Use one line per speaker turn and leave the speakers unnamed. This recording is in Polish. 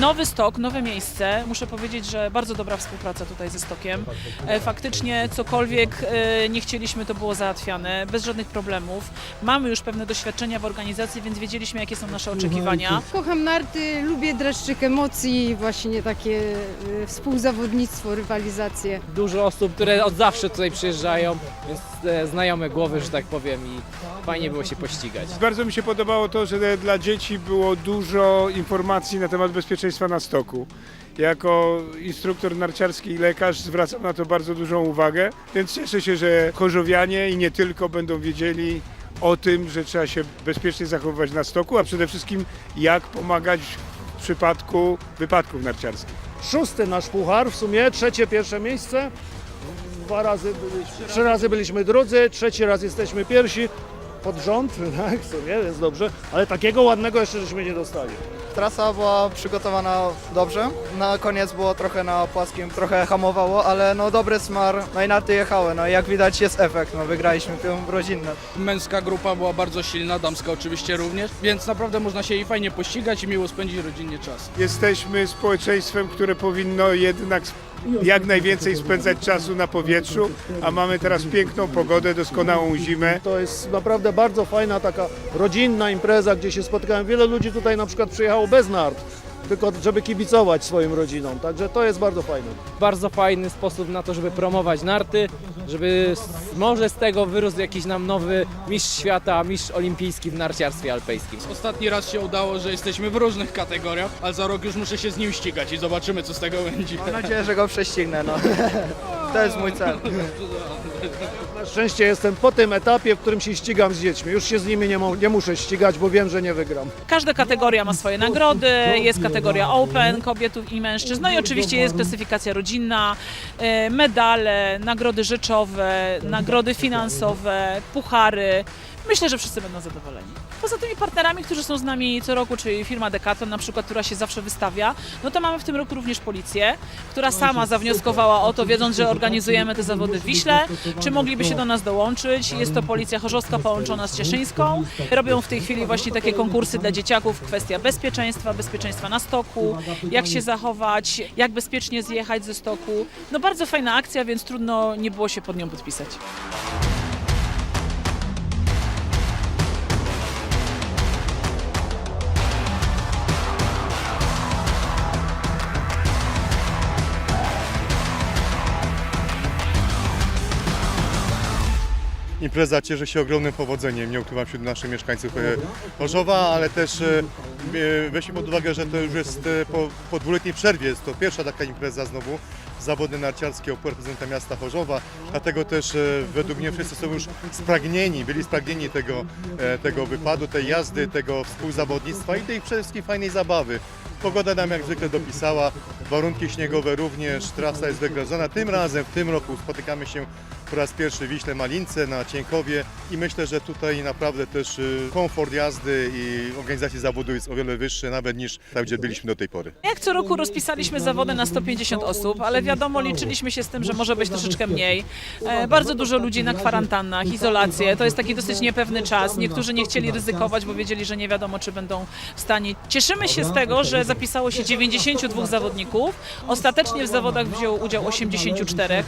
Nowy stok, nowe miejsce. Muszę powiedzieć, że bardzo dobra współpraca tutaj ze stokiem. E, Faktycznie cokolwiek e, nie chcieliśmy, to było załatwiane bez żadnych problemów. Mamy już pewne doświadczenia w organizacji, więc wiedzieliśmy, jakie są nasze oczekiwania.
Kocham narty, lubię dreszczyk emocji, właśnie takie y, współzawodnictwo, rywalizację.
Dużo osób, które od zawsze tutaj przyjeżdżają, więc e, znajome głowy, że tak powiem i fajnie było się pościgać.
Bardzo mi się podobało to, że dla dzieci było dużo informacji na temat bezpieczeństwa na stoku. Jako instruktor narciarski i lekarz zwracam na to bardzo dużą uwagę, więc cieszę się, że chorzowianie i nie tylko będą wiedzieli o tym, że trzeba się bezpiecznie zachowywać na stoku, a przede wszystkim jak pomagać w przypadku wypadków narciarskich.
szósty nasz puchar, w sumie trzecie, pierwsze miejsce. Dwa razy byliśmy, trzy razy byliśmy drudzy, trzeci raz jesteśmy pierwsi pod rząd, tak, w sumie, więc dobrze, ale takiego ładnego jeszcze żeśmy nie dostali.
Trasa była przygotowana dobrze. Na koniec było trochę na płaskim, trochę hamowało, ale no dobry smar, no i narty jechały. No i jak widać jest efekt, no wygraliśmy tę rodzinę.
Męska grupa była bardzo silna, damska oczywiście również, więc naprawdę można się jej fajnie pościgać i miło spędzić rodzinnie czas.
Jesteśmy społeczeństwem, które powinno jednak jak najwięcej spędzać czasu na powietrzu, a mamy teraz piękną pogodę, doskonałą zimę.
To jest naprawdę bardzo fajna taka rodzinna impreza, gdzie się spotykałem. Wiele ludzi tutaj na przykład przyjechało bez nart, tylko żeby kibicować swoim rodzinom, także to jest bardzo fajne.
Bardzo fajny sposób na to, żeby promować narty, żeby może z tego wyrósł jakiś nam nowy mistrz świata, mistrz olimpijski w narciarstwie alpejskim.
Ostatni raz się udało, że jesteśmy w różnych kategoriach, ale za rok już muszę się z nim ścigać i zobaczymy co z tego będzie.
Mam nadzieję, że go prześcignę, no. To jest mój cel.
Na szczęście jestem po tym etapie, w którym się ścigam z dziećmi. Już się z nimi nie, mo- nie muszę ścigać, bo wiem, że nie wygram.
Każda kategoria ma swoje nagrody, jest kategoria Open, kobietów i mężczyzn, no i oczywiście jest klasyfikacja rodzinna, e, medale, nagrody rzeczowe, nagrody finansowe, puchary. Myślę, że wszyscy będą zadowoleni. Poza tymi partnerami, którzy są z nami co roku, czyli firma Decathlon na przykład, która się zawsze wystawia, no to mamy w tym roku również policję, która sama zawnioskowała o to, wiedząc, że organizujemy te zawody w Wiśle, czy mogliby się do nas dołączyć. Jest to policja chorzowska połączona z cieszyńską. Robią w tej chwili właśnie takie konkursy dla dzieciaków, kwestia bezpieczeństwa, bezpieczeństwa na stoku, jak się zachować, jak bezpiecznie zjechać ze stoku. No bardzo fajna akcja, więc trudno nie było się pod nią podpisać.
Impreza cieszy się ogromnym powodzeniem. Nie ukrywam wśród naszych mieszkańców e, Chorzowa, ale też e, e, weźmy pod uwagę, że to już jest po, po dwuletniej przerwie. Jest to pierwsza taka impreza znowu. Zawody narciarskie opór prezydenta miasta Chorzowa. Dlatego też według mnie wszyscy są już spragnieni, byli spragnieni tego, tego wypadu, tej jazdy, tego współzawodnictwa i tej przede wszystkim fajnej zabawy. Pogoda nam jak zwykle dopisała, warunki śniegowe również, trasa jest wygrodzona. Tym razem, w tym roku spotykamy się po raz pierwszy Wiśle Malince na Cienkowie i myślę, że tutaj naprawdę też y, komfort jazdy i organizacji zawodu jest o wiele wyższy nawet niż tam, gdzie byliśmy do tej pory.
Jak co roku rozpisaliśmy zawody na 150 osób, ale wiadomo, liczyliśmy się z tym, że może być troszeczkę mniej. E, bardzo dużo ludzi na kwarantannach, izolację. To jest taki dosyć niepewny czas. Niektórzy nie chcieli ryzykować, bo wiedzieli, że nie wiadomo, czy będą w stanie. Cieszymy się z tego, że zapisało się 92 zawodników. Ostatecznie w zawodach wzięło udział 84.